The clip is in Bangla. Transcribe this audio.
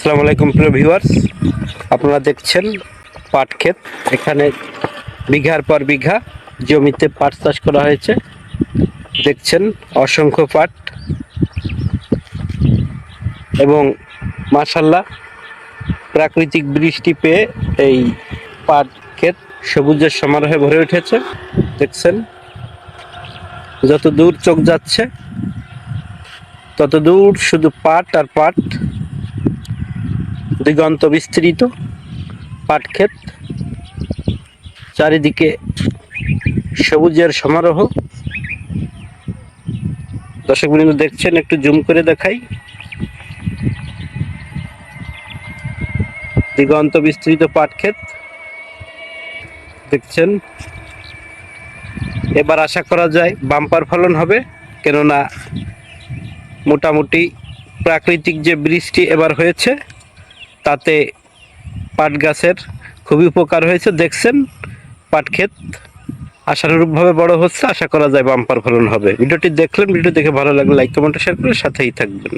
আসসালামু আলাইকুম, প্রিয় ভিউয়ার্স। আপনারা দেখছেন পাট ক্ষেত এখানে বিঘার পর বিঘা জমিতে পাট চাষ করা হয়েছে। দেখছেন অসংখ্য পাট। এবং মাশাল্লাহ প্রাকৃতিক বৃষ্টি পেয়ে এই পাট ক্ষেত সবুজের সমারোহে ভরে উঠেছে। দেখছেন যত দূর চোখ যাচ্ছে তত দূর শুধু পাট আর পাট। দিগন্ত বিস্তৃত পাট ক্ষেত চারিদিকে সবুজের সমারোহ। দর্শক বিন্দু, দেখছেন? একটু জুম করে দেখাই। দিগন্ত বিস্তৃত পাট ক্ষেত দেখছেন? এবার আশা করা যায় বাম্পার ফলন হবে, কেননা মোটামুটি প্রাকৃতিক যে বৃষ্টি এবার হয়েছে তাতে পাট গাছের খুবই উপকার হয়েছে। দেখছেন পাট ক্ষেত আশানুরূপভাবে বড় হচ্ছে। আশা করা যায় বাম্পার ফলন হবে। ভিডিওটি দেখলেন ভিডিও দেখে ভালো লাগলে লাইক কমেন্ট শেয়ার করে সাথেই থাকবেন।